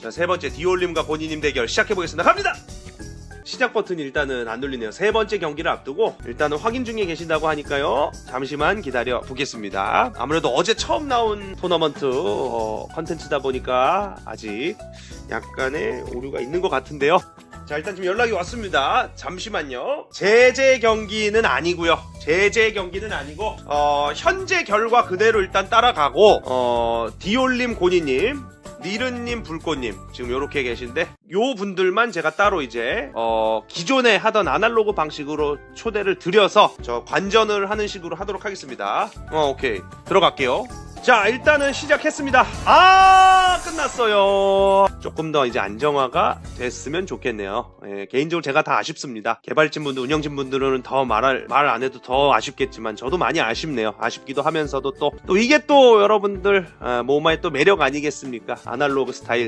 자, 세 번째 디올림과 고니님 대결 시작해보겠습니다. 갑니다! 시작 버튼이 일단은 안 눌리네요. 세 번째 경기를 앞두고 일단은 확인 중에 계신다고 하니까요. 잠시만 기다려 보겠습니다. 아무래도 어제 처음 나온 토너먼트 어, 컨텐츠다 보니까 아직 약간의 오류가 있는 것 같은데요. 자 일단 지금 연락이 왔습니다. 잠시만요. 제재 경기는 아니고요. 제재 경기는 아니고 어, 현재 결과 그대로 일단 따라가고 어, 디올림 고니님 니른님 불꽃님 지금 요렇게 계신데 요 분들만 제가 따로 이제 어 기존에 하던 아날로그 방식으로 초대를 드려서 저 관전을 하는 식으로 하도록 하겠습니다. 어 오케이. 들어갈게요. 자 일단은 시작했습니다. 아 끝났어요. 조금 더 이제 안정화가 됐으면 좋겠네요. 예, 개인적으로 제가 다 아쉽습니다. 개발진 분들 운영진 분들은 더 말할 말 안 해도 더 아쉽겠지만 저도 많이 아쉽네요. 아쉽기도 하면서도 또 또 이게 또 여러분들 아, 모마의 또 매력 아니겠습니까? 아날로그 스타일